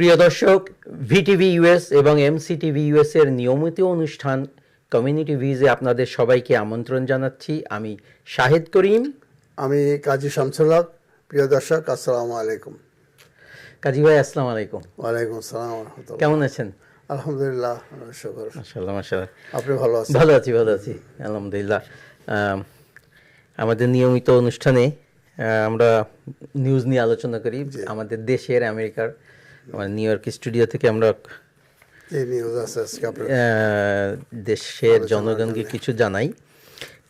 প্রিয় দর্শক VTV US এবং এমসিটিভি ইউএস এর নিয়মিত অনুষ্ঠান কমিউনিটি ভিজে আপনাদের সবাইকে আমন্ত্রণ জানাচ্ছি। আমি শাহেদ করিম। আমি কাজী শামসুল হক। প্রিয় দর্শক আসসালামু আলাইকুম। কাজী ভাই আসসালামু আলাইকুম। ওয়ালাইকুম আসসালাম কেমন আছেন? আলহামদুলিল্লাহ শুকর। মাশাআল্লাহ মাশাআল্লাহ। আপনি ভালো আছেন? ভালো আছি ভালো আছি। আলহামদুলিল্লাহ। আম, আমাদের নিয়মিত অনুষ্ঠানে আমরা নিউজ নিয়ে আলোচনা করি আমাদের দেশের আমেরিকার। আমার নিউ ইয়র্ক স্টুডিও থেকে আমরা দেশের জনগণকে কিছু জানাই।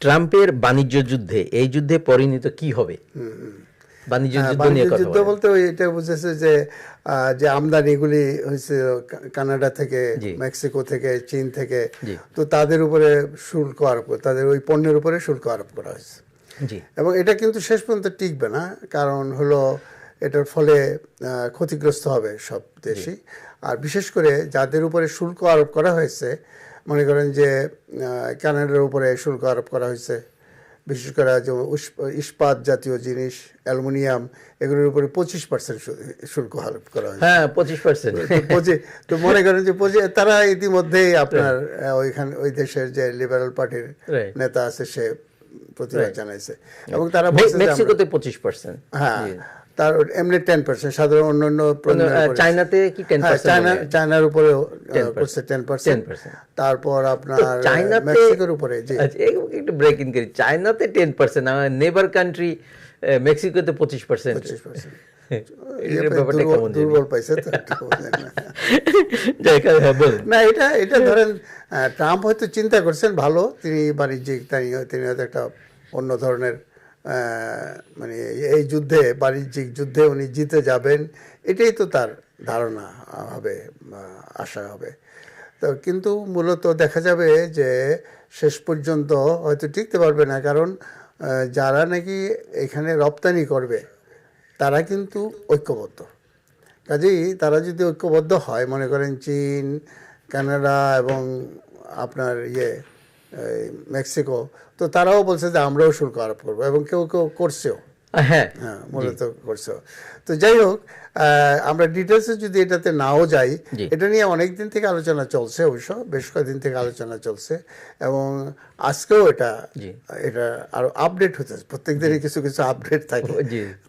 ট্রাম্পের বাণিজ্য যুদ্ধে এই যুদ্ধে পরিণত কি হবে? বাণিজ্য হ্যাঁ, যুদ্ধ। বলতে এটা বুঝেছে যে যে আমদানিগুলি হয়েছে কানাডা থেকে মেক্সিকো থেকে চীন থেকে তো তাদের উপরে শুল্ক আরোপ তাদের ওই পণ্যের উপরে শুল্ক আরোপ করা হয়েছে। জি। এবং এটা কিন্তু শেষ পর্যন্ত টিকবে না কারণ হলো এটার ফলে ক্ষতিগ্রস্ত হবে সব দেশই। আর বিশেষ করে যাদের উপরে শুল্ক আরোপ করা হয়েছে মনে করেন যে আহ, কানাডার উপরে শুল্ক আরোপ করা হয়েছে বিশেষ করে যে ইস্পাত জাতীয় জিনিস অ্যালুমিনিয়াম এগুলোর উপরে পঁচিশ পার্সেন্ট শুল্ক আরোপ করা হয়েছে। হ্যাঁ পঁচিশ পার্সেন্ট তো তো মনে করেন যে পঁচি- তারা ইতিমধ্যেই আপনার ওইখানে ওই দেশের যে লিবারেল পার্টির নেতা আছে সে প্রতিবাদ জানাইছে। এবং তারা মেক্সিকোতে পঁচিশ পার্সেন্ট হ্যাঁ। তার এমনি টেন পার্সেন্ট সাধারণ অন্যান্য উপরে- চায়নাতে কি টেন হ্যাঁ, চায়না চায়নার উপরেও 10% করছে টেন পার্সেন্ট তারপর আপনার মেক্সিকোর উপরে আচ্ছা একটু ব্রেক ইন করি। চায়নাতে টেন পার্সেন্ট আমার নেবার কান্ট্রি মেক্সিকোতে পঁচিশ পার্সেন্ট পঁচিশ পার্সেন্ট? দুর্বল পাইছে না। হ্যাঁ, না এটা এটা ধরেন ট্রাম্প হয়তো চিন্তা করছেন ভালো তিনি বাণিজ্যিক তিনি হয়তো একটা অন্য ধরনের মানে এই যুদ্ধে, বাণিজ্যিক যুদ্ধে উনি জিতে যাবেন, এটাই তো তার ধারণা, হবে আশা হবে। তো কিন্তু মূলত দেখা যাবে যে শেষ পর্যন্ত হয়তো টিকতে পারবে না, কারণ যারা নাকি এখানে রপ্তানি করবে, তারা কিন্তু ঐক্যবদ্ধ। কাজেই তারা যদি ঐক্যবদ্ধ হয়, মনে করেন চীন, কানাডা এবং আপনার ইয়ে মেক্সিকো তো তারাও বলছে যে আমরাও শুল্ক আরোপ করব এবং কেউ কেউ করছেও। হ্যাঁ। হ্যাঁ মূলত করছেও। তো যাই হোক আমরা ডিটেলসে যদি এটাতে নাও যাই এটা নিয়ে অনেক দিন থেকে আলোচনা চলছে অবশ্য বেশ কয়েকদিন থেকে আলোচনা চলছে এবং আজকেও এটা এটা আরও আপডেট হতে প্রত্যেক দিনই কিছু কিছু আপডেট থাকে।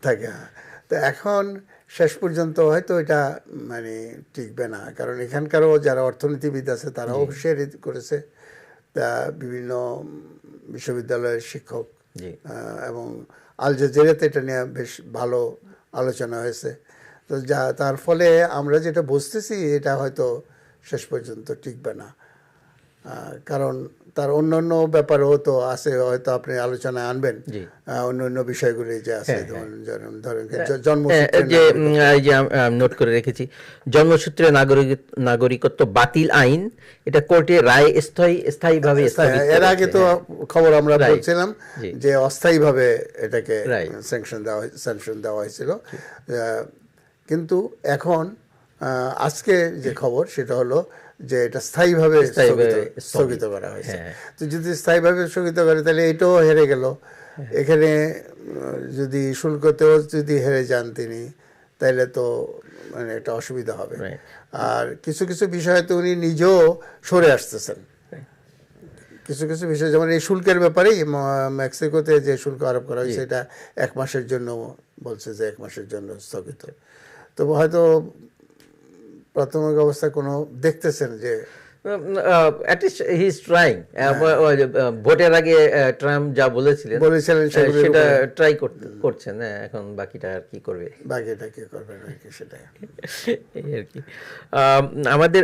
থাকে হ্যাঁ। তো এখন শেষ পর্যন্ত হয়তো এটা মানে টিকবে না কারণ এখানকারও যারা অর্থনীতিবিদ আছে তারাও হুঁশিয়ারি করেছে তা বিভিন্ন বিশ্ববিদ্যালয়ের শিক্ষক এবং আল জাজিরাতে এটা নিয়ে বেশ ভালো আলোচনা হয়েছে। তো যা তার ফলে আমরা যেটা বুঝতেছি এটা হয়তো শেষ পর্যন্ত টিকবে না। কারণ তার অন্যান্য ব্যাপারেও তো আছে হয়তো আপনি আলোচনায় আনবেন। অন্যান্য বিষয়গুলি যে আছে হ্যাঁ, ধরুন ধরুন ধরেন জ- জন্মসূত্রে যে নোট করে রেখেছি। জন্মসূত্রে নাগরিক নাগরিকত্ব বাতিল আইন এটা কোর্টে রায় স্থায়ী স্থায়ীভাবে হ্যাঁ, এর আগে তো খবর আমরা. বলছিলাম। যে অস্থায়ীভাবে এটাকে. স্যাংশন দেওয়া স্যাংশন দেওয়া হয়েছিল। কিন্তু এখন আজকে যে খবর সেটা হলো যে এটা স্থায়ীভাবে স্থগিত- করা হয়েছে। হ্যাঁ। তো যদি স্থায়ীভাবে স্থগিত করে তাহলে এটাও হেরে গেল। এখানে যদি শুল্কতেও যদি হেরে যান তিনি তাহলে তো মানে একটা অসুবিধা হবে। আর কিছু কিছু বিষয়ে তো উনি নিজেও সরে আসতেছেন। কিছু কিছু বিষয় যেমন এই শুল্কের ব্যাপারেই মেক্সিকোতে যে শুল্ক আরোপ করা হয়েছে এটা এক মাসের জন্য বলছে যে এক মাসের জন্য স্থগিত। তো হয়তো প্রাথমিক অবস্থায় কোনো দেখতেছেন যে অ্যাটলিস্ট হি ইজ ট্রাইং ভোটের আগে ট্রাম্প যা বলেছিলেন বলেছিলেন সেটা ট্রাই করছেন। হ্যাঁ, এখন বাকিটা আর কি করবে? বাকিটা কি সেটাই। আর কি। আমাদের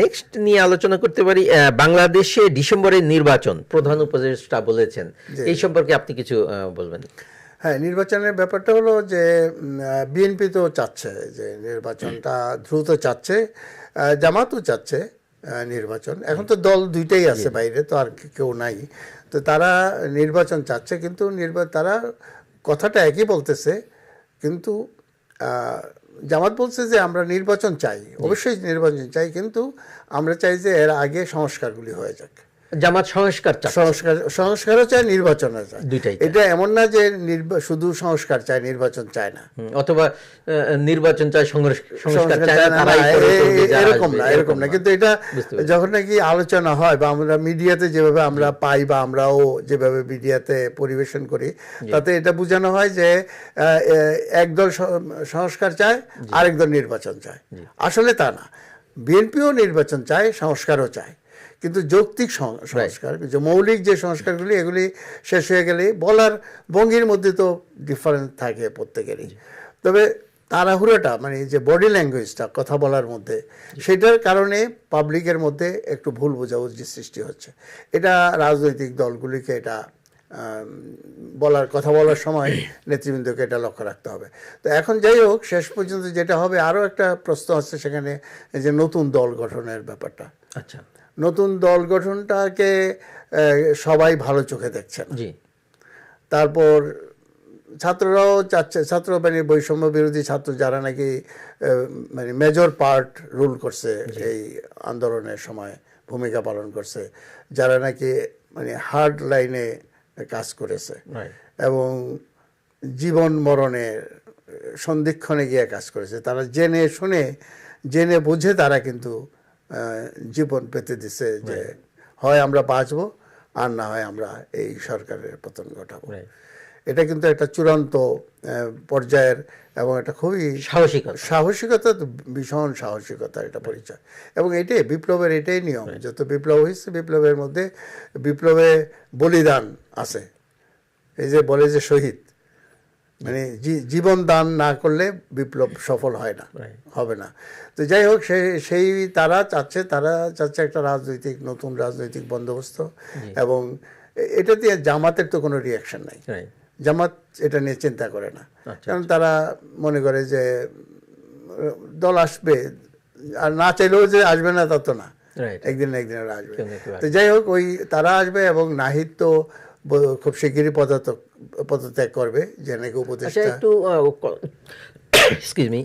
নেক্সট নিয়ে আলোচনা করতে পারি বাংলাদেশে ডিসেম্বরের নির্বাচন প্রধান উপদেষ্টা বলেছেন। এই সম্পর্কে আপনি কিছু বলবেন? হ্যাঁ নির্বাচনের ব্যাপারটা হলো যে বিএনপি তো চাচ্ছে যে নির্বাচনটা দ্রুত চাচ্ছে জামাতও চাচ্ছে নির্বাচন। এখন তো দল দুইটাই আছে বাইরে তো আর কেউ নাই। তো তারা নির্বাচন চাচ্ছে কিন্তু নির্বা তারা কথাটা একই বলতেছে কিন্তু জামাত বলছে যে আমরা নির্বাচন চাই। অবশ্যই নির্বাচন চাই কিন্তু আমরা চাই যে এর আগে সংস্কারগুলি হয়ে যাক। জামাত সংস্কার চাচ্ছে। সংস্কার সংস্কারও চায় নির্বাচনও চায়। দুইটাই এটা এমন না যে শুধু সংস্কার চায় নির্বাচন চায় না। অথবা নির্বাচন চায় সংস্কার চায় চায় না এরকম না এরকম না। কিন্তু এটা যখন নাকি আলোচনা হয় বা আমরা মিডিয়াতে যেভাবে আমরা পাই বা আমরাও যেভাবে মিডিয়াতে পরিবেশন করি তাতে এটা বোঝানো হয় যে একদল সংস্কার চায় আরেক দল নির্বাচন চায়। আসলে তা না। বিএনপিও নির্বাচন চায় সংস্কারও চায়। কিন্তু যৌক্তিক সংস্কার যে মৌলিক যে সংস্কারগুলি এগুলি শেষ হয়ে গেলে বলার ভঙ্গির মধ্যে তো ডিফারেন্স থাকে প্রত্যেকেরই। তবে তাড়াহুড়োটা মানে যে বডি ল্যাঙ্গুয়েজটা কথা বলার মধ্যে সেটার কারণে পাবলিকের মধ্যে একটু ভুল বোঝাবুঝির সৃষ্টি হচ্ছে। এটা রাজনৈতিক দলগুলিকে এটা বলার কথা বলার সময় নেতৃবৃন্দকে এটা লক্ষ্য রাখতে হবে। তো এখন যাই হোক শেষ পর্যন্ত যেটা হবে আরও একটা প্রশ্ন আছে সেখানে যে নতুন দল গঠনের ব্যাপারটা। আচ্ছা। নতুন দল গঠনটাকে সবাই ভালো চোখে দেখছেন। জি। তারপর ছাত্ররাও চাচ্ছে ছাত্র মানে বৈষম্য বিরোধী ছাত্র যারা নাকি মানে মেজর পার্ট রুল করছে এই আন্দোলনের সময় ভূমিকা পালন করছে যারা নাকি মানে হার্ড লাইনে কাজ করেছে। এবং জীবন মরণের সন্ধিক্ষণে গিয়ে কাজ করেছে। তারা জেনে শুনে জেনে বুঝে তারা কিন্তু জীবন পেতে দিছে যে হয় আমরা বাঁচবো আর না হয় আমরা এই সরকারের পতন ঘটাবো। এটা কিন্তু একটা চূড়ান্ত পর্যায়ের এবং এটা খুবই সাহসিকতা। সাহসিকতা তো ভীষণ সাহসিকতা এটা পরিচয়। এবং এটাই বিপ্লবের এটাই নিয়ম যত বিপ্লব হয়েছে বিপ্লবের মধ্যে বিপ্লবে বলিদান আছে। এই যে বলে যে শহীদ মানে জীবন দান না করলে বিপ্লব সফল হয় না হবে না। তো যাই হোক সেই সেই তারা চাচ্ছে তারা চাচ্ছে একটা রাজনৈতিক নতুন রাজনৈতিক বন্দোবস্ত এবং এটা দিয়ে জামাতের তো কোনো রিয়াকশন নাই। জামাত এটা নিয়ে চিন্তা করে না। আচ্ছা, কারণ তারা মনে করে যে দল আসবে আর না চাইলেও যে আসবে না তা তো না। একদিন না একদিন আসবে। তো যাই হোক ওই তারা আসবে এবং নাহিদ তো খুব শিগগিরই পদত্যাগ পদত্যাগ করবে যে নাকি আচ্ছা উপদেষ্টা একটু এক্সকিউজ মি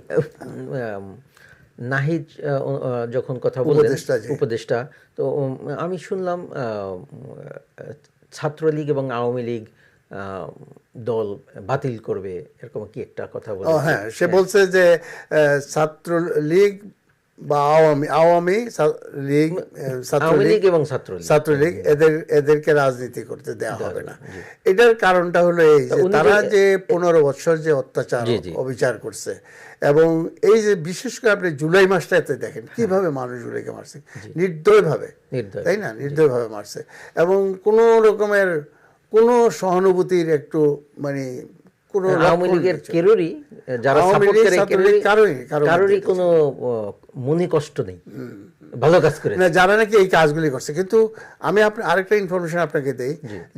নাহিদ যখন কথা বললেন উপদেষ্টা তো আমি শুনলাম আহ, ছাত্রলীগ এবং আওয়ামী লীগ দল বাতিল করবে এরকম কি একটা কথা বলে হ্যাঁ সে বলছে যে আহ, ছাত্র লীগ বা আওয়ামী আওয়ামী লীগ ছাত্রলীগ এবং ছাত্রলীগ। ছাত্রলীগ এদের এদেরকে রাজনীতি করতে দেওয়া হবে না। এটার কারণটা হলো এই যে তারা যে- পনেরো বছর যে অত্যাচার। অবিচার করছে এবং এই যে বিশেষ করে আপনি জুলাই মাসটাতে দেখেন কীভাবে মানুষগুলোকে মারছে নির্দয় ভাবে নির্দয়। তাই না? নির্দয় ভাবে মারছে এবং কোনো রকমের কোনো সহানুভূতির একটু মানে কোনো আওয়ামী লক্ষণ লীগের কেরোরই যারা সাপোর্ট করে কারোরই কারোর কোনো মনে কষ্ট নেই। ভালো কাজ করে না যারা নাকি এই কাজগুলি করছে কিন্তু আমি আরেকটা ইনফরমেশন আপনাকে দেই।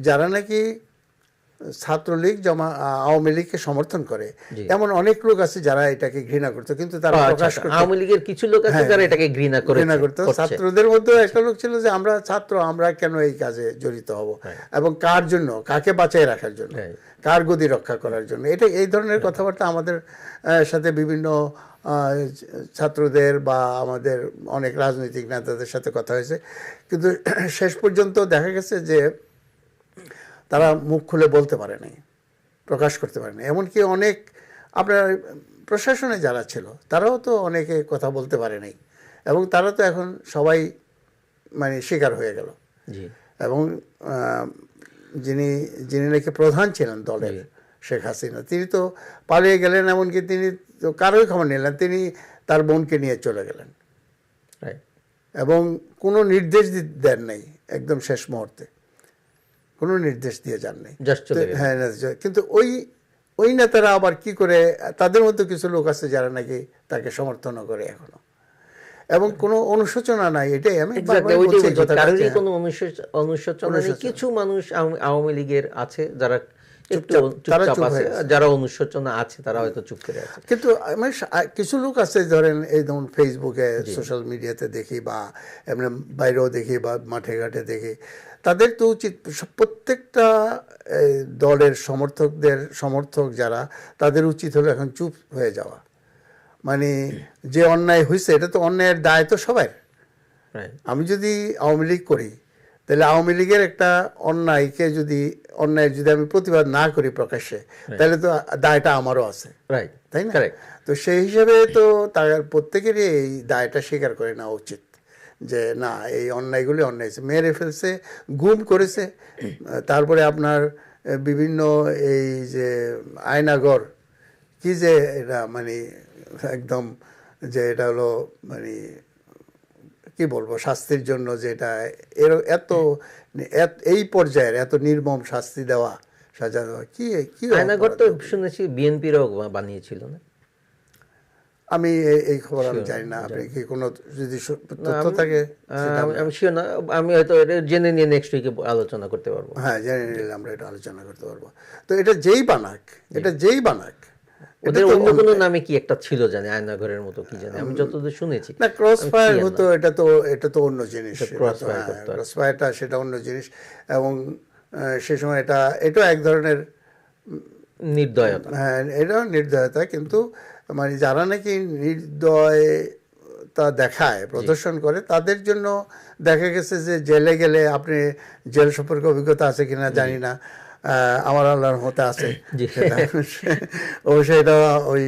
যারা নাকি ছাত্রলীগ জমা আওয়ামী লীগকে সমর্থন করে। এমন অনেক লোক আছে যারা এটাকে ঘৃণা করতো কিন্তু তারা আচ্ছা, প্রকাশ আচ্ছা। করতে। আওয়ামী লীগের কিছু লোক আছে যারা এটাকে ঘৃণা করে ঘৃণা করতো। ছাত্রদের মধ্যে একটা লোক ছিল যে আমরা ছাত্র আমরা কেন এই কাজে জড়িত হব? এবং কার জন্য? কাকে বাঁচিয়ে রাখার জন্য? হ্যাঁ। কার গদি রক্ষা করার জন্য? এটা এই ধরনের কথাবার্তা আমাদের সাথে বিভিন্ন ছাত্রদের বা আমাদের অনেক রাজনৈতিক নেতাদের সাথে কথা হয়েছে। কিন্তু শেষ পর্যন্ত দেখা গেছে যে তারা মুখ খুলে বলতে পারে নাই প্রকাশ করতে পারে না এমনকি অনেক আপনার প্রশাসনে যারা ছিল তারাও তো অনেকে কথা বলতে পারে নাই। এবং তারা তো এখন সবাই মানে শিকার হয়ে গেল। এবং যিনি যিনি নাকি প্রধান ছিলেন দলের শেখ হাসিনা তিনি তো পালিয়ে গেলেন এমনকি তিনি তো কারোই খবর নিলেন তিনি তার বোনকে নিয়ে চলে গেলেন। এবং কোনো নির্দেশ দেন নাই একদম শেষ মুহূর্তে। কোনো নির্দেশ দিয়ে যান নাই জাস্ট চলে তো- গেলেন হ্যাঁ কিন্তু ওই ওই নেতারা আবার কি করে তাদের মধ্যে কিছু লোক আছে যারা নাকি তাকে সমর্থন করে এখনও। এবং কোনো অনুশোচনা নাই এটাই আমি। কোনো অনুশোচনা নেই। কিছু মানুষ আওয়ামী- লীগের আছে যারা যারা অনুশোচনা আছে তারা হয়তো চুপ করে আছে। কিন্তু আমার কিছু লোক আছে ধরেন এই ধরুন ফেসবুকে সোশ্যাল মিডিয়াতে দেখি বা এমনি বাইরেও দেখি বা মাঠে ঘাটে দেখি তাদের তো উচিত প্রত্যেকটা দলের সমর্থকদের সমর্থক যারা তাদের উচিত হলো এখন চুপ হয়ে যাওয়া। মানে যে অন্যায় হয়েছে এটা তো অন্যায়ের দায় তো সবাই. আমি যদি আওয়ামী লীগ করি তাহলে আওয়ামী লীগের একটা অন্যায়কে যদি অন্যায় যদি আমি প্রতিবাদ না করি প্রকাশ্যে তাহলে তো দায়টা আমারও আছে। রাইট তাই না. তো সেই হিসাবে তো তার প্রত্যেকেরই এই দায়টা স্বীকার করে নেওয়া উচিত। যে, না, এই অন্যায়গুলি অন্যায়। মেরে ফেলছে, গুম করেছে। তারপরে আপনার বিভিন্ন এই যে, আয়নাগর, কি যে এটা মানে একদম যে এটা হলো মানে কি বলব, শাস্তির জন্য যেটা, এর এত এত- এই পর্যায়ের এত নির্মম শাস্তি দেওয়া, সাজা দেওয়া, কি কি আয়নাগর তো শুনেছি, বিএনপিরও বানিয়েছিল না? আমি এই- খবর আমি জানি না আপনি কি কোনো যদি তথ্য থাকে আমি- শিওর না আমি হয়তো এটা জেনে নিয়ে নেক্সট উইকে আলোচনা করতে পারব। হ্যাঁ জেনে নিলে আমরা এটা আলোচনা করতে পারব। তো এটা যেই বানাক এটা যেই বানাক ওদের অন্য কোনো নামে কি একটা ছিল জানি আয়নাঘরের মতো কি জানি আমি যতদূর শুনেছি। না ক্রস ফায়ার হতো এটা তো এটা তো অন্য জিনিস করতো আর ক্রস ফায়ারটা সেটা অন্য জিনিস এবং সে সময় এটা এটাও এক ধরনের নির্দয়তা। হ্যাঁ এটাও নির্দয়তা কিন্তু মানে যারা নাকি নির্দয় তা দেখায় প্রদর্শন করে তাদের জন্য দেখা গেছে যে জেলে গেলে আপনি জেল সম্পর্কে অভিজ্ঞতা আছে কিনা জানি না। আমার আল্লাহর মতে আছে। অবশ্যই এটা ওই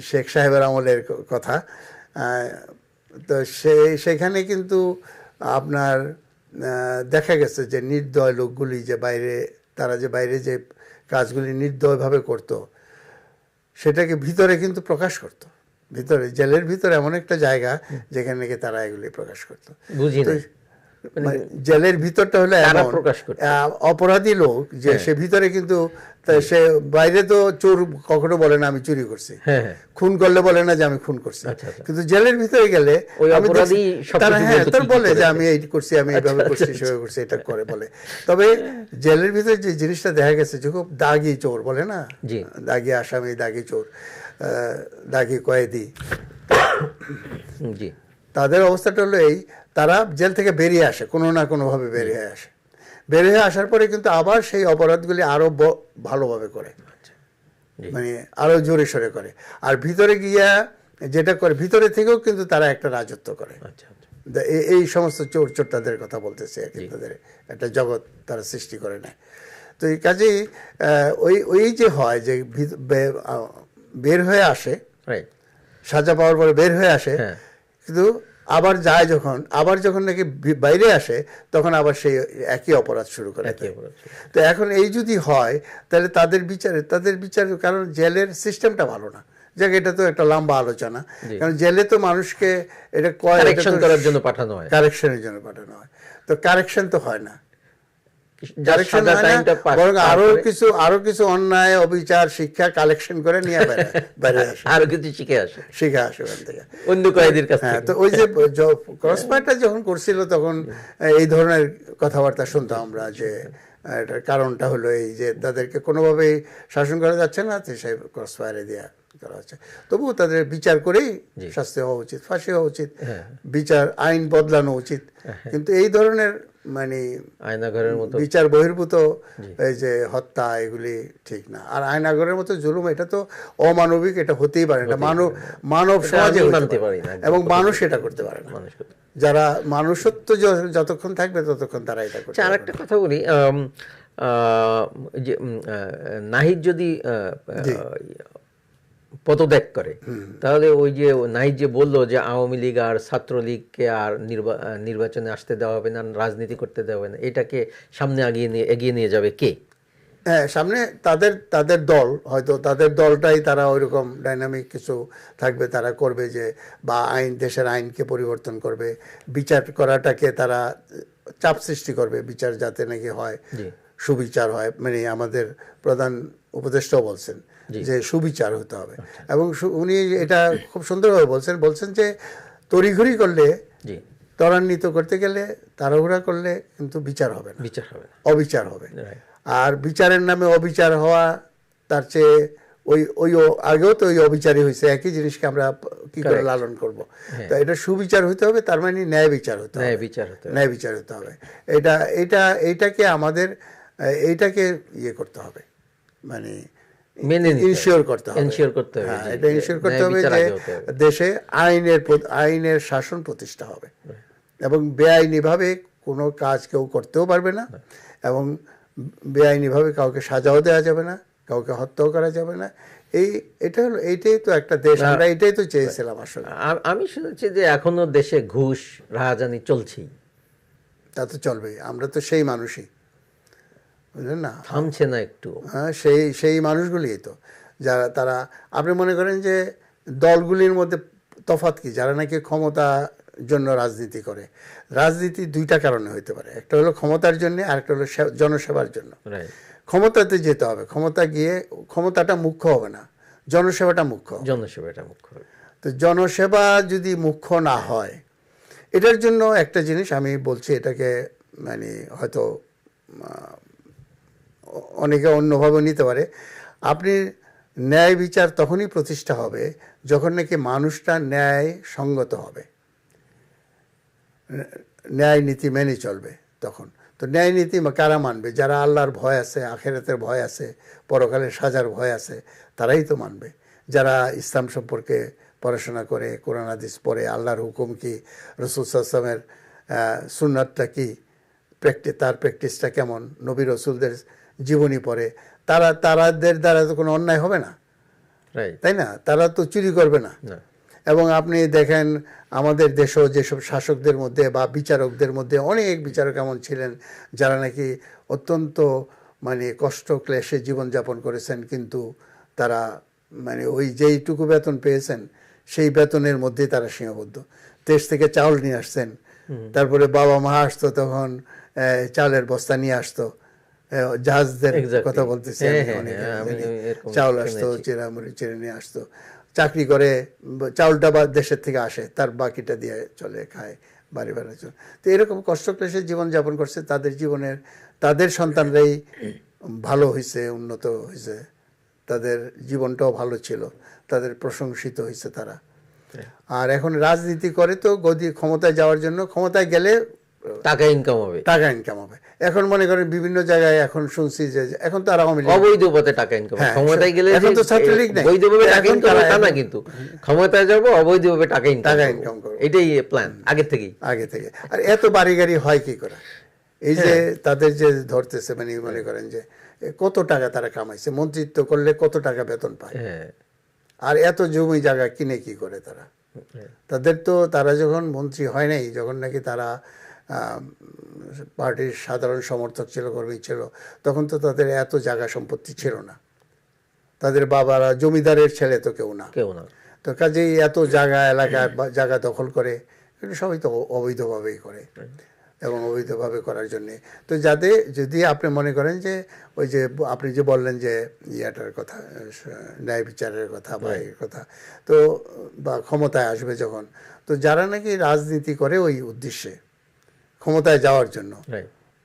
শেখ সাহেবের আমলের কথা। তো সেই সেখানে কিন্তু আপনার দেখা গেছে যে নির্দয় লোকগুলি যে বাইরে তারা যে বাইরে যে কাজগুলি নির্দয়ভাবে করতো সেটাকে ভিতরে কিন্তু প্রকাশ করত। ভিতরে জেলের ভিতরে এমন একটা জায়গা যেখানে নাকি তারা এগুলি প্রকাশ করতো। জেলের ভিতরটা হলো এমন, প্রকাশ। আহ, অপরাধী লোক যে হ্যাঁ। সে ভিতরে কিন্তু সে বাইরে তো চোর কখনো বলে না আমি চুরি করছি। হ্যাঁ হ্যাঁ। খুন করলে বলে না যে আমি খুন করছি। আচ্ছা, আচ্ছা। কিন্তু জেলের ভিতরে গেলে তারা হ্যাঁ তার বলে যে আমি এই করছি আমি এইভাবে আচ্ছা, করছি সেভাবে করছি এটা করে বলে। তবে জেলের ভিতরে যে জিনিসটা দেখা গেছে যে খুব দাগি চোর বলে না? দাগি আসামি দাগি চোর আহ, দাগি কয়েদি। জি। তাদের অবস্থাটা হলো এই তারা জেল থেকে বেরিয়ে আসে কোনো না কোনোভাবে বেরিয়ে আসে। বেরিয়ে আসার পরে কিন্তু আবার সেই অপরাধগুলি আরও ব- ভালোভাবে করে। মানে আরও জোরে সরে করে। আর ভিতরে গিয়া যেটা করে ভিতরে থেকেও কিন্তু তারা একটা রাজত্ব করে। আচ্ছা আচ্ছা। এই সমস্ত চোর চোরটাদের কথা বলতেছে তাদের একটা জগৎ তারা সৃষ্টি করে নেয়। তো এই কাজেই আহ, ওই ওই যে হয় যে বের হয়ে আসে রাইট সাজা পাওয়ার পরে বের হয়ে আসে হ্যাঁ। কিন্তু আবার যায় যখন আবার যখন নাকি বাইরে আসে তখন আবার সেই একই অপরাধ শুরু করে। তো এখন এই যদি হয় তাহলে তাদের বিচারে তাদের বিচার কারণ জেলের সিস্টেমটা ভালো না। যাক এটা তো একটা লম্বা আলোচনা। কারণ জেলে তো মানুষকে এটা কয়েকশন কারেকশন করার জন্য পাঠানো হয়। কারেকশনের জন্য পাঠানো হয়। তো কারেকশন তো হয় না। বরং আরও কিছু আরও কিছু অন্যায় অবিচার শিক্ষা কালেকশন করে নিয়ে বাইরে আসে। আরও কিছু শিখে আসে। শিখে আসে ওখান থেকে। অন্য কয়েদির কাছ হ্যাঁ তো ওই যে ক্রসফায়ারটা যখন করছিল তখন এই ধরনের কথাবার্তা শুনতাম আমরা যে এটার কারণটা হলো এই যে তাদেরকে কোনোভাবেই শাসন করা যাচ্ছে না সেই ক্রসফায়ারে দেওয়া করা হচ্ছে। তবুও তাদের বিচার করেই শাস্তি হওয়া উচিত ফাঁসি হওয়া উচিত হ্যাঁ। বিচার আইন বদলানো উচিত। কিন্তু এই ধরনের মানে আয়নাঘরের মতো। বিচার বহির্ভূত এই যে হত্যা এগুলি ঠিক না। আর আয়নাগরের মতো জুলুম এটা তো অমানবিক এটা হতেই পারে না। মানব মানব সমাজে হতে পারে। এবং মানুষ এটা করতে পারে না। মানুষ যারা মানুষত্ব যতক্ষণ থাকবে ততক্ষণ তারা এটা করতে আচ্ছা আর একটা কথা বলি আহ, যে আহ, নাহিদ যদি পদত্যাগ করে। তাহলে ওই যে নাহিদ যে বলল যে আওয়ামী লীগ আর ছাত্রলীগকে আর নির্বা- নির্বাচনে আসতে দেওয়া হবে না রাজনীতি করতে দেওয়া হবে না এটাকে সামনে আগিয়ে নিয়ে এগিয়ে নিয়ে যাবে কে? হ্যাঁ সামনে তাদের তাদের দল হয়তো তাদের দলটাই তারা ওইরকম ডাইনামিক কিছু থাকবে তারা করবে যে বা আইন দেশের আইনকে পরিবর্তন করবে বিচার করাটাকে তারা চাপ সৃষ্টি করবে বিচার যাতে নাকি হয় সুবিচার হয় মানে আমাদের প্রধান উপদেষ্টাও বলছেন। যে সুবিচার হতে হবে। এবং উনি এটা খুব সুন্দরভাবে বলছেন বলছেন যে তড়িঘড়ি করলে ত্বরান্বিত করতে গেলে তাড়াহুড়া করলে কিন্তু বিচার হবে না। বিচার হবে অবিচার হবে। আর বিচারের নামে অবিচার হওয়া তার চেয়ে ওই ওই আগেও তো ওই অবিচারই হয়েছে একই জিনিসকে আমরা কি করে লালন করব? তো এটা সুবিচার হতে হবে তার মানে ন্যায় বিচার হতে হবে। ন্যায় বিচার হতে হবে। ন্যায় বিচার হতে হবে। এটা এটা এইটাকে আমাদের এইটাকে ইয়ে করতে হবে। মানে ইনশিওর করতে হবে। Ensure করতে হবে হ্যাঁ এটা ইনশিওর করতে হবে যে। দেশে আইনের আইনের শাসন প্রতিষ্ঠা হবে। এবং বেআইনিভাবে কোনো কাজ কেউ করতেও পারবে না এবং বেআইনিভাবে কাউকে সাজাও দেওয়া যাবে না কাউকে হত্যাও করা যাবে না। এই এটা হলো এইটাই তো একটা দেশ আমরা এটাই তো চেয়েছিলাম আসলে। আমি শুনেছি যে এখনও দেশে ঘুষ রাহাজানি চলছেই। তা তো চলবেই আমরা তো সেই মানুষই। বুঝলেন না? থামছে না একটু। হ্যাঁ সেই সেই মানুষগুলি তো। যারা তারা আপনি মনে করেন যে দলগুলির মধ্যে তফাৎ কি? যারা নাকি ক্ষমতা জন্য রাজনীতি করে। রাজনীতি দুইটা কারণে হইতে পারে। একটা হলো ক্ষমতার জন্য আর একটা হলো জনসেবার জন্য। ক্ষমতাতে যেতে হবে। ক্ষমতা গিয়ে ক্ষমতাটা মুখ্য হবে না। জনসেবাটা মুখ্য জনসেবাটা মুখ্য তো জনসেবা যদি মুখ্য না হয় এটার জন্য একটা জিনিস আমি বলছি এটাকে মানে হয়তো অনেকে অন্যভাবে নিতে পারে। আপনি ন্যায় বিচার তখনই প্রতিষ্ঠা হবে যখন নাকি মানুষটা ন্যায় সঙ্গত হবে। ন্যায় নীতি মেনে চলবে তখন। তো ন্যায় নীতি কারা মানবে? যারা আল্লাহর ভয় আছে, আখেরাতের ভয় আছে পরকালের সাজার ভয় আছে, তারাই তো মানবে। যারা ইসলাম সম্পর্কে পড়াশোনা করে, কোরআন, হাদিস পড়ে, আল্লাহর হুকুম কি, রসুল সাল্লামের সুন্নাতটা কি প্র্যাকটিস তার প্র্যাকটিসটা কেমন, নবী রসুলদের জীবনী পড়ে তারা তারাদের দ্বারা তো কোনো অন্যায় হবে না। তাই না? তারা তো চুরি করবে না। এবং আপনি দেখেন আমাদের দেশেও যেসব শাসকদের মধ্যে বা বিচারকদের মধ্যে অনেক বিচারক এমন ছিলেন যারা নাকি অত্যন্ত মানে কষ্ট ক্লেশে জীবনযাপন করেছেন কিন্তু তারা মানে ওই যেইটুকু বেতন পেয়েছেন সেই বেতনের মধ্যেই তারা সীমাবদ্ধ। দেশ থেকে চাউল নিয়ে আসছেন। তারপরে বাবা মা আসতো তখন চালের বস্তা নিয়ে আসতো। জাহাজদের কথা বলতেছি হ্যাঁ, হ্যাঁ, হ্যাঁ, চাউল আসতো শুনেছি। চেরামুড়ি চেরে নিয়ে আসতো। চাকরি করে চাউলটা বা দেশের থেকে আসে তার বাকিটা দিয়ে চলে খায় বাড়ি বাড়ি চলে। তো এরকম কষ্ট ক্লেশে জীবনযাপন করছে তাদের জীবনের তাদের সন্তানরাই ভালো হয়েছে উন্নত হয়েছে তাদের জীবনটাও ভালো ছিল তাদের প্রশংসিত হয়েছে তারা। আর এখন রাজনীতি করে তো গদি ক্ষমতায় যাওয়ার জন্য ক্ষমতায় গেলে টাকা ইনকাম হবে। টাকা ইনকাম হবে। এখন মনে করেন বিভিন্ন জায়গায় এখন শুনছি যে এখন তো আর আওয়ামী লীগ অবৈধ পথে টাকা ইনকাম হ্যাঁ, ক্ষমতায় গেলে এখন তো ছাত্রলীগ নেই। বৈধভাবে টাকা ইনকাম তা না কিন্তু। ক্ষমতায় যাব অবৈধভাবে টাকা ইনকাম টাকা ইনকাম করব। এটাই প্ল্যান আগে থেকেই। আগে থেকে। আর এত বাড়ি গাড়ি হয় কি করে? এই যে তাদের যে ধরতেছে মানে মনে করেন যে কত টাকা তারা কামাইছে? মন্ত্রিত্ব করলে কত টাকা বেতন পায়? হ্যাঁ। আর এত জমি জায়গা কিনে কি করে তারা? তাদের তো তারা যখন মন্ত্রী হয় নাই যখন নাকি তারা পার্টির সাধারণ সমর্থক ছিল কর্মী ছিল তখন তো তাদের এত জায়গা সম্পত্তি ছিল না। তাদের বাবারা জমিদারের ছেলে তো কেউ না। কেউ না। তো কাজেই এত জায়গা এলাকা বা জায়গা দখল করে সবাই তো অবৈধভাবেই করে এবং অবৈধভাবে করার জন্যে। তো যাতে যদি আপনি মনে করেন যে ওই যে আপনি যে বললেন যে ইয়াটার কথা ন্যায় বিচারের কথা বা এর কথা তো বা ক্ষমতায় আসবে যখন তো যারা নাকি রাজনীতি করে ওই উদ্দেশ্যে ক্ষমতায় যাওয়ার জন্য।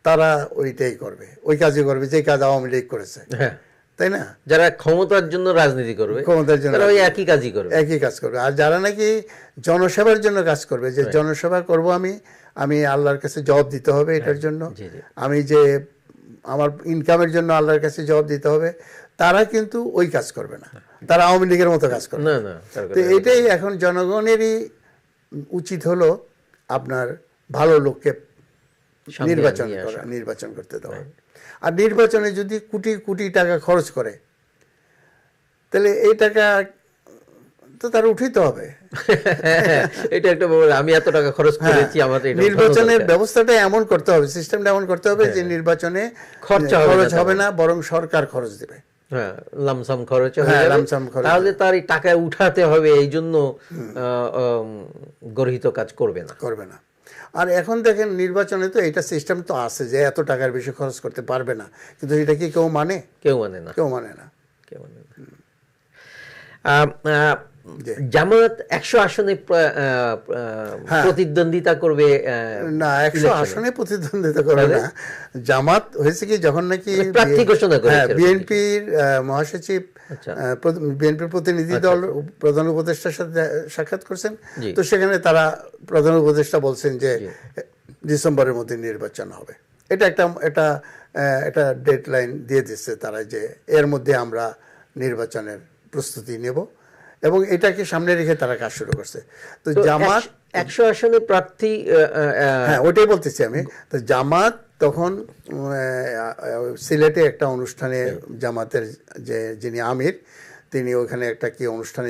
তারা ওইটাই করবে। ওই কাজই করবে যে কাজ আওয়ামী লীগ করেছে। হ্যাঁ। তাই না? যারা ক্ষমতার জন্য রাজনীতি করবে ক্ষমতার জন্য ওই একই কাজই করবে। একই কাজ করবে। আর যারা নাকি জনসেবার জন্য কাজ করবে যে জনসেবা করব আমি আমি আল্লাহর কাছে জবাব দিতে হবে এটার জন্য। আমি যে আমার ইনকামের জন্য আল্লাহর কাছে জবাব দিতে হবে তারা কিন্তু ওই কাজ করবে না। তারা আওয়ামী লীগের মতো কাজ করবে। না তো এটাই এখন জনগণেরই উচিত হলো আপনার ভালো লোককে নির্বাচন করা নির্বাচন করতে দেওয়া। আর নির্বাচনে যদি কোটি কোটি টাকা খরচ করে তাহলে এই টাকা তো তার উঠিতে হবে। এটা একটা বড় আমি এত টাকা খরচ করেছি আমার এটা হ্যাঁ, নির্বাচনের ব্যবস্থাটা এমন করতে হবে সিস্টেমটা এমন করতে হবে যে নির্বাচনে খরচা খরচ হবে না বরং সরকার খরচ দেবে। হ্যাঁ লামসাম খরচ হয়ে হ্যাঁ, লামসাম খরচ। তাহলে তার এই টাকা উঠাতে হবে এই জন্য গর্হিত কাজ করবে না। করবে না। আর এখন দেখেন নির্বাচনে তো এটা সিস্টেম তো আছে যে এত টাকার বেশি খরচ করতে পারবে না। কিন্তু এটা কি কেউ মানে? কেউ মানে না। কেউ মানে না। কেউ মানে না। আহ, আহ, জি। জামায়াত একশো আসনে হ্যাঁ। প্রতিদ্বন্দ্বিতা করবে না একশো আসনে প্রতিদ্বন্দ্বিতা করে না জামাত হয়েছে কি যখন নাকি মানে প্রার্থী ঘোষণা করেছে হ্যাঁ। বিএনপির মহাসচিব আচ্ছা। বিএনপির প্রতিনিধি দল প্রধান উপদেষ্টার সাথে সাক্ষাৎ করছেন তো সেখানে তারা প্রধান উপদেষ্টা বলছেন যে ডিসেম্বরের মধ্যে নির্বাচন হবে এটা একটা এটা একটা ডেডলাইন দিয়ে দিচ্ছে তারা যে এর মধ্যে আমরা নির্বাচনের প্রস্তুতি নেব এবং এটাকে সামনে রেখে তারা কাজ শুরু করছে। তো জামাত একশো আসনে প্রার্থী হ্যাঁ ওটাই বলতেছি আমি। তো জামাত তখন সিলেটে একটা অনুষ্ঠানে জামাতের যে যিনি আমির তিনি ওখানে একটা কি অনুষ্ঠানে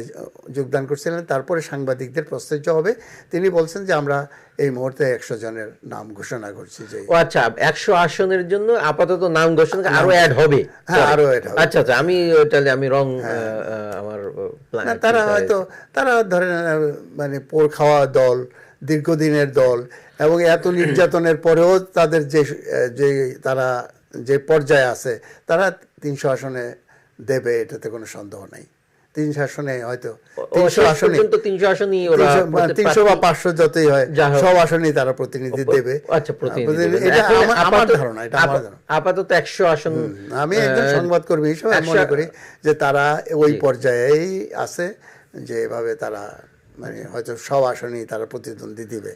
যোগদান করছিলেন। তারপরে সাংবাদিকদের প্রশ্নজ্য হবে। তিনি বলছেন যে আমরা এই মুহূর্তে একশো জনের নাম ঘোষণা করছি যে ও আচ্ছা একশো আসনের জন্য আপাতত নাম ঘোষণা আরও অ্যাড হবে। হ্যাঁ, আরও add হবে। আচ্ছা আচ্ছা আমি তাহলে আমি রং আমার না তারা হয়তো তারা ধরেন মানে পোর খাওয়া দল দীর্ঘদিনের দল এবং এত নির্যাতনের পরেও তাদের যে যে তারা যে পর্যায়ে আছে তারা তিনশো আসনে দেবে এটাতে কোনো সন্দেহ নাই। তিনশো আসনে হয়তো তিনশো আসনে তিনশো আসনই তিনশো- বা পাঁচশো যতই হয় সব আসনেই তারা প্রতিনিধি দেবে। আচ্ছা প্রতিনিধি প্রতিনিধি- এটা আমার- ধারণা এটা আমার ধারণা। আপাতত একশো আসন আমি একজন সংবাদকর্মী হিসেবে মনে করি যে তারা ওই পর্যায়েই আছে যে এভাবে তারা মানে হয়তো সব আসনেই তারা প্রতিদ্বন্দ্বী দিবে।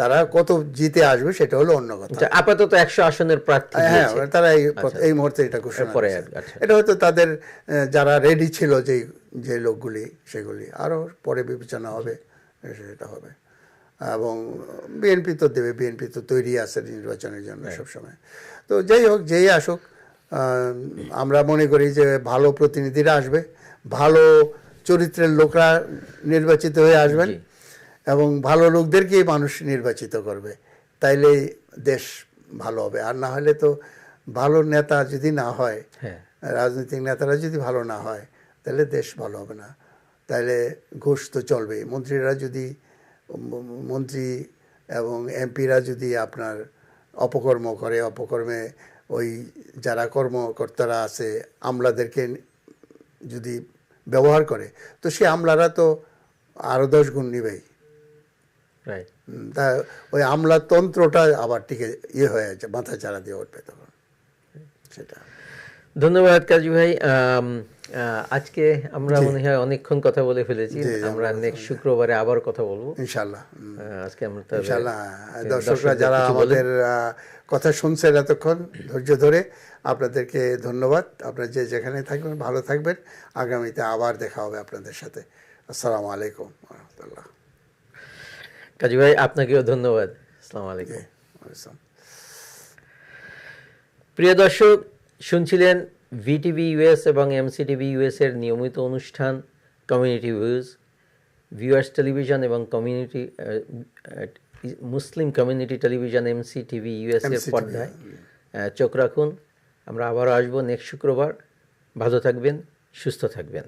তারা কত জিতে আসবে সেটা হলো অন্য কথা। আচ্ছা, আপাতত একশো আসনের প্রার্থী হ্যাঁ তারা এই এই মুহূর্তে এটা ঘোষণা করেছে। আচ্ছা। এটা হয়তো তাদের যারা রেডি ছিল যে যে লোকগুলি সেগুলি। আরও পরে বিবেচনা হবে সেটা হবে। এবং বিএনপি তো দেবে বিএনপি তো তৈরি আছে নির্বাচনের জন্য সবসময়। তো যাই হোক যেই আসুক আমরা মনে করি যে ভালো প্রতিনিধিরা আসবে। ভালো চরিত্রের লোকরা নির্বাচিত হয়ে আসবেন এবং ভালো লোকদেরকেই মানুষ নির্বাচিত করবে। তাইলেই দেশ ভালো হবে। আর না হলে তো ভালো নেতা যদি না হয় হ্যাঁ। রাজনৈতিক নেতারা যদি ভালো না হয় তাহলে দেশ ভালো হবে না। তাহলে ঘুষ তো চলবেই। মন্ত্রীরা যদি মন্ত্রী এবং এমপিরা যদি আপনার অপকর্ম করে অপকর্মে ওই যারা কর্মকর্তারা আছে আমলাদেরকে যদি ব্যবহার করে। তো সে আমলারা তো আরও দশ গুণ নিবেই তা ওই আমলাতন্ত্রটা আবার টিকে ইয়ে হয়ে যাচ্ছে মাথা চারা দিয়ে উঠবে তখন। সেটা। ধন্যবাদ কাজী ভাই। আজকে আমরা মনে হয় অনেকক্ষণ কথা বলে ফেলেছি। আমরা নেক্সট শুক্রবারে আবার কথা বলব। ইনশাল্লাহ আজকে আমরা তাহলে ইনশাল্লাহ দর্শকরা যারা আমাদের কথা শুনছেন এতক্ষণ ধৈর্য ধরে আপনাদেরকে ধন্যবাদ। আপনারা যে যেখানে থাকবেন ভালো থাকবেন। আগামীতে আবার দেখা হবে আপনাদের সাথে। আসসালামু আলাইকুম রহমতুল্লাহ কাজী ভাই আপনাকেও ধন্যবাদ। আসসালামু আলাইকুম। প্রিয় দর্শক শুনছিলেন ভিটিভি ইউএস এবং এমসিটিভি ইউএস এর নিয়মিত অনুষ্ঠান কমিউনিটি ভিউজ। ভিউয়ার্স টেলিভিশন এবং community Muslim community television MC TV US এর পর্দায় চোখ রাখুন। আমরা আবারও আসব নেক্সট শুক্রবার। ভালো থাকবেন সুস্থ থাকবেন।